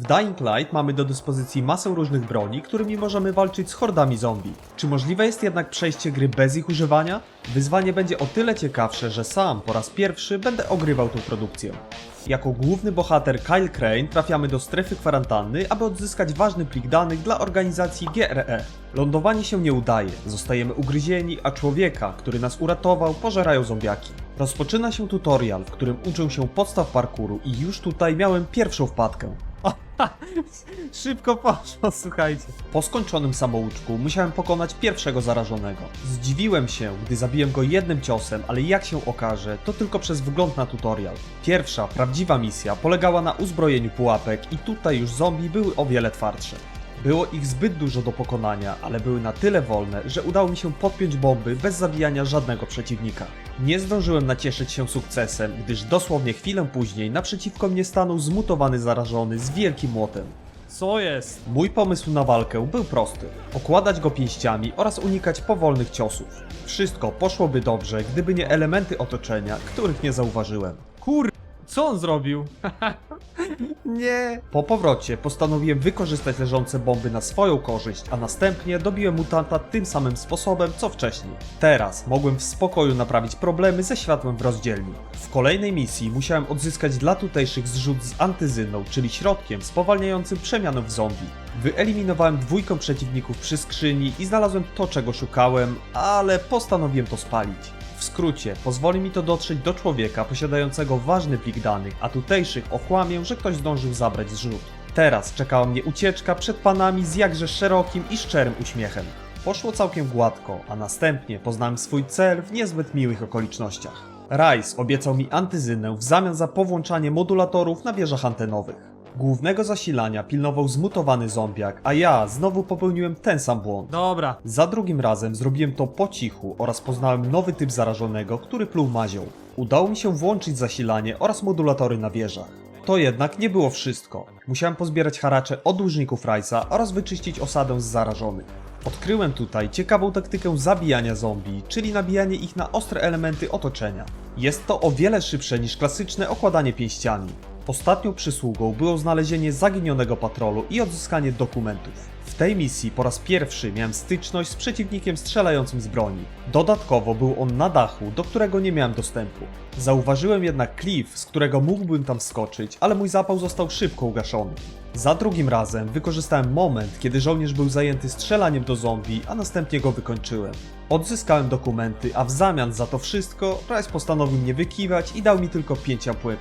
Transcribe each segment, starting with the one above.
W Dying Light mamy do dyspozycji masę różnych broni, którymi możemy walczyć z hordami zombie. Czy możliwe jest jednak przejście gry bez ich używania? Wyzwanie będzie o tyle ciekawsze, że sam po raz pierwszy będę ogrywał tą produkcję. Jako główny bohater Kyle Crane trafiamy do strefy kwarantanny, aby odzyskać ważny plik danych dla organizacji GRE. Lądowanie się nie udaje, zostajemy ugryzieni, a człowieka, który nas uratował, pożerają zombiaki. Rozpoczyna się tutorial, w którym uczę się podstaw parkouru i już tutaj miałem pierwszą wpadkę. Szybko poszło, słuchajcie. Po skończonym samouczku musiałem pokonać pierwszego zarażonego. Zdziwiłem się, gdy zabiłem go jednym ciosem, ale jak się okaże, to tylko przez wgląd na tutorial. Pierwsza, prawdziwa misja polegała na uzbrojeniu pułapek i tutaj już zombie były o wiele twardsze. Było ich zbyt dużo do pokonania, ale były na tyle wolne, że udało mi się podpiąć bomby bez zabijania żadnego przeciwnika. Nie zdążyłem nacieszyć się sukcesem, gdyż dosłownie chwilę później naprzeciwko mnie stanął zmutowany zarażony z wielkim młotem. Co jest? Mój pomysł na walkę był prosty. Okładać go pięściami oraz unikać powolnych ciosów. Wszystko poszłoby dobrze, gdyby nie elementy otoczenia, których nie zauważyłem. Kur... Co on zrobił? Nie. Po powrocie postanowiłem wykorzystać leżące bomby na swoją korzyść, a następnie dobiłem mutanta tym samym sposobem co wcześniej. Teraz mogłem w spokoju naprawić problemy ze światłem w rozdzielni. W kolejnej misji musiałem odzyskać dla tutejszych zrzut z antyzyną, czyli środkiem spowalniającym przemianę w zombie. Wyeliminowałem dwójkę przeciwników przy skrzyni i znalazłem to czego szukałem, ale postanowiłem to spalić. W skrócie, pozwoli mi to dotrzeć do człowieka posiadającego ważny plik danych, a tutejszych okłamię, że ktoś zdążył zabrać zrzut. Teraz czekała mnie ucieczka przed panami z jakże szerokim i szczerym uśmiechem. Poszło całkiem gładko, a następnie poznałem swój cel w niezbyt miłych okolicznościach. Rice obiecał mi antyzynę w zamian za powłączanie modulatorów na wieżach antenowych. Głównego zasilania pilnował zmutowany zombiak, a ja znowu popełniłem ten sam błąd. Dobra. Za drugim razem zrobiłem to po cichu oraz poznałem nowy typ zarażonego, który pluł mazią. Udało mi się włączyć zasilanie oraz modulatory na wieżach. To jednak nie było wszystko. Musiałem pozbierać haracze od dłużników Rice'a oraz wyczyścić osadę z zarażonych. Odkryłem tutaj ciekawą taktykę zabijania zombie, czyli nabijanie ich na ostre elementy otoczenia. Jest to o wiele szybsze niż klasyczne okładanie pięściami. Ostatnią przysługą było znalezienie zaginionego patrolu i odzyskanie dokumentów. W tej misji po raz pierwszy miałem styczność z przeciwnikiem strzelającym z broni. Dodatkowo był on na dachu, do którego nie miałem dostępu. Zauważyłem jednak klif, z którego mógłbym tam skoczyć, ale mój zapał został szybko ugaszony. Za drugim razem wykorzystałem moment, kiedy żołnierz był zajęty strzelaniem do zombie, a następnie go wykończyłem. Odzyskałem dokumenty, a w zamian za to wszystko Rice postanowił mnie wykiwać i dał mi tylko 5 ampułek.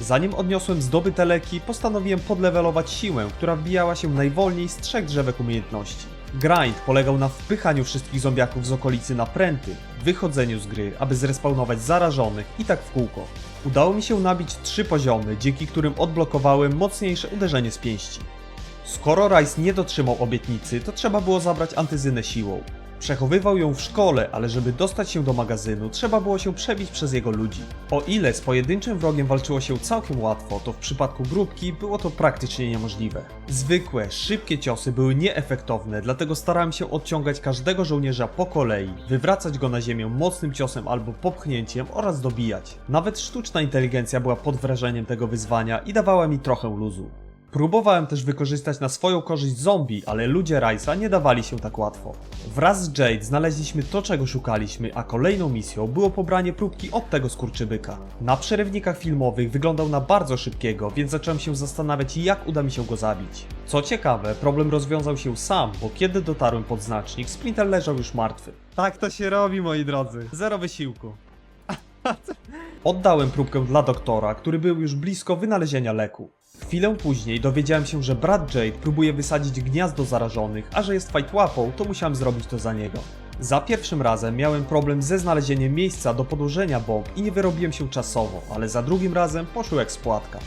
Zanim odniosłem zdobyte leki, postanowiłem podlewelować siłę, która wbijała się najwolniej z trzech drzewek umiejętności. Grind polegał na wpychaniu wszystkich zombiaków z okolicy na pręty, wychodzeniu z gry, aby zrespawnować zarażonych i tak w kółko. Udało mi się nabić trzy poziomy, dzięki którym odblokowałem mocniejsze uderzenie z pięści. Skoro Rice nie dotrzymał obietnicy, to trzeba było zabrać antyzynę siłą. Przechowywał ją w szkole, ale żeby dostać się do magazynu, trzeba było się przebić przez jego ludzi. O ile z pojedynczym wrogiem walczyło się całkiem łatwo, to w przypadku grupki było to praktycznie niemożliwe. Zwykłe, szybkie ciosy były nieefektowne, dlatego starałem się odciągać każdego żołnierza po kolei, wywracać go na ziemię mocnym ciosem albo popchnięciem oraz dobijać. Nawet sztuczna inteligencja była pod wrażeniem tego wyzwania i dawała mi trochę luzu. Próbowałem też wykorzystać na swoją korzyść zombie, ale ludzie Rice'a nie dawali się tak łatwo. Wraz z Jade znaleźliśmy to, czego szukaliśmy, a kolejną misją było pobranie próbki od tego skurczybyka. Na przerywnikach filmowych wyglądał na bardzo szybkiego, więc zacząłem się zastanawiać, jak uda mi się go zabić. Co ciekawe, problem rozwiązał się sam, bo kiedy dotarłem pod znacznik, Sprinter leżał już martwy. Tak to się robi, moi drodzy. Zero wysiłku. Oddałem próbkę dla doktora, który był już blisko wynalezienia leku. Chwilę później dowiedziałem się, że brat Jade próbuje wysadzić gniazdo zarażonych, a że jest fajtłapą, to musiałem zrobić to za niego. Za pierwszym razem miałem problem ze znalezieniem miejsca do podłożenia bomb i nie wyrobiłem się czasowo, ale za drugim razem poszło jak spłatka.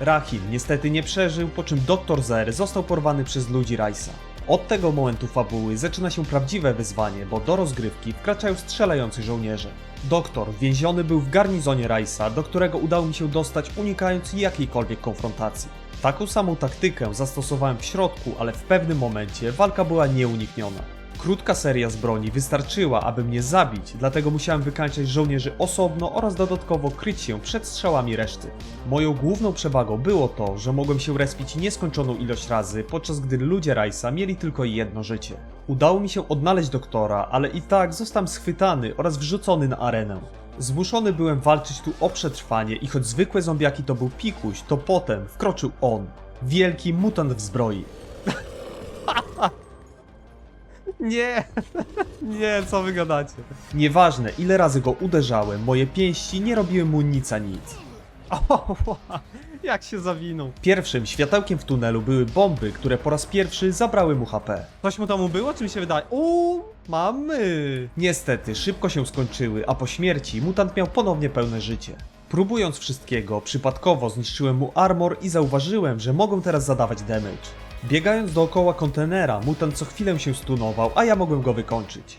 Rahim niestety nie przeżył, po czym Dr. Zer został porwany przez ludzi Rice'a. Od tego momentu fabuły zaczyna się prawdziwe wyzwanie, bo do rozgrywki wkraczają strzelający żołnierze. Doktor więziony był w garnizonie Rice'a, do którego udało mi się dostać unikając jakiejkolwiek konfrontacji. Taką samą taktykę zastosowałem w środku, ale w pewnym momencie walka była nieunikniona. Krótka seria z wystarczyła, aby mnie zabić, dlatego musiałem wykańczać żołnierzy osobno oraz dodatkowo kryć się przed strzałami reszty. Moją główną przewagą było to, że mogłem się respić nieskończoną ilość razy, podczas gdy ludzie Rajsa mieli tylko jedno życie. Udało mi się odnaleźć doktora, ale i tak zostałem schwytany oraz wrzucony na arenę. Zmuszony byłem walczyć tu o przetrwanie i choć zwykłe zombiaki to był pikuś, to potem wkroczył on. Wielki mutant w zbroi. Nie, nie, co wy gadacie? Nieważne ile razy go uderzałem, moje pięści nie robiły mu nic a nic. O, jak się zawinął. Pierwszym światełkiem w tunelu były bomby, które po raz pierwszy zabrały mu HP. Coś mu tam ubyło, czy mi się wydaje? Uuu, mamy. Niestety, szybko się skończyły, a po śmierci mutant miał ponownie pełne życie. Próbując wszystkiego, przypadkowo zniszczyłem mu armor i zauważyłem, że mogą teraz zadawać damage. Biegając dookoła kontenera, mutant co chwilę się stunował, a ja mogłem go wykończyć.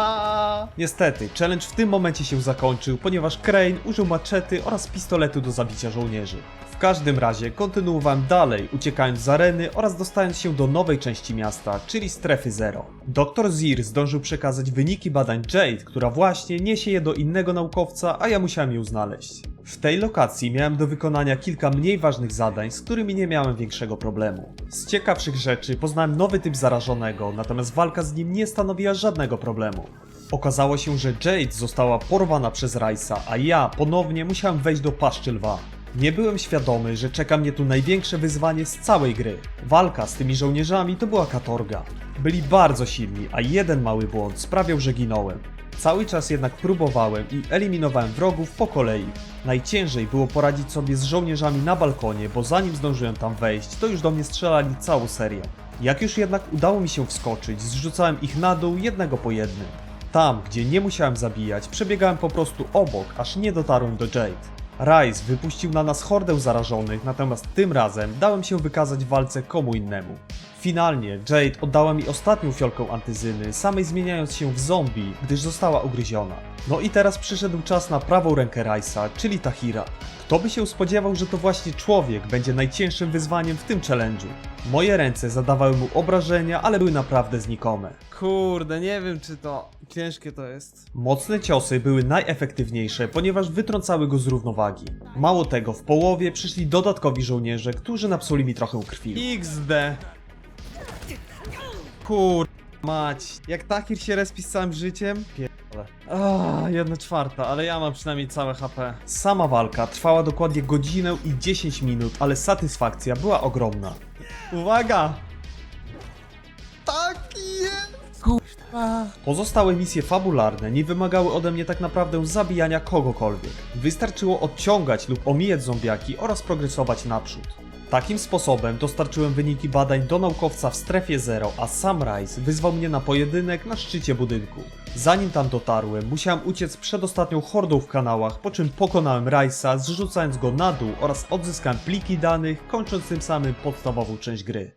Niestety, challenge w tym momencie się zakończył, ponieważ Crane użył maczety oraz pistoletu do zabicia żołnierzy. W każdym razie kontynuowałem dalej, uciekając z areny oraz dostając się do nowej części miasta, czyli strefy zero. Dr. Zir zdążył przekazać wyniki badań Jade, która właśnie niesie je do innego naukowca, a ja musiałem ją znaleźć. W tej lokacji miałem do wykonania kilka mniej ważnych zadań, z którymi nie miałem większego problemu. Z ciekawszych rzeczy poznałem nowy typ zarażonego, natomiast walka z nim nie stanowiła żadnego problemu. Okazało się, że Jade została porwana przez Rajsa, a ja ponownie musiałem wejść do paszczy lwa. Nie byłem świadomy, że czeka mnie tu największe wyzwanie z całej gry. Walka z tymi żołnierzami to była katorga. Byli bardzo silni, a jeden mały błąd sprawiał, że ginąłem. Cały czas jednak próbowałem i eliminowałem wrogów po kolei. Najciężej było poradzić sobie z żołnierzami na balkonie, bo zanim zdążyłem tam wejść, to już do mnie strzelali całą serię. Jak już jednak udało mi się wskoczyć, zrzucałem ich na dół jednego po jednym. Tam, gdzie nie musiałem zabijać, przebiegałem po prostu obok, aż nie dotarłem do Jade. Rice wypuścił na nas hordę zarażonych, natomiast tym razem dałem się wykazać w walce komu innemu. Finalnie Jade oddała mi ostatnią fiolkę antyzyny, samej zmieniając się w zombie, gdyż została ugryziona. No i teraz przyszedł czas na prawą rękę Rice'a, czyli Tahira. Kto by się spodziewał, że to właśnie człowiek będzie najcięższym wyzwaniem w tym challenge'u. Moje ręce zadawały mu obrażenia, ale były naprawdę znikome. Kurde, nie wiem czy to ciężkie to jest. Mocne ciosy były najefektywniejsze, ponieważ wytrącały go z równowagi. Mało tego, w połowie przyszli dodatkowi żołnierze, którzy napsuli mi trochę krwi. XD. Kur... Mać. Jak Takir się respi z całym życiem? Pierdolę. Ah, jedna czwarta, ale ja mam przynajmniej całe HP. Sama walka trwała dokładnie godzinę i 10 minut, ale satysfakcja była ogromna. Uwaga! Tak jest! Kurwa. Pozostałe misje fabularne nie wymagały ode mnie tak naprawdę zabijania kogokolwiek. Wystarczyło odciągać lub omijać zombiaki oraz progresować naprzód. Takim sposobem dostarczyłem wyniki badań do naukowca w strefie zero, a sam Rice wyzwał mnie na pojedynek na szczycie budynku. Zanim tam dotarłem, musiałem uciec przed ostatnią hordą w kanałach, po czym pokonałem Rice'a, zrzucając go na dół oraz odzyskałem pliki danych, kończąc tym samym podstawową część gry.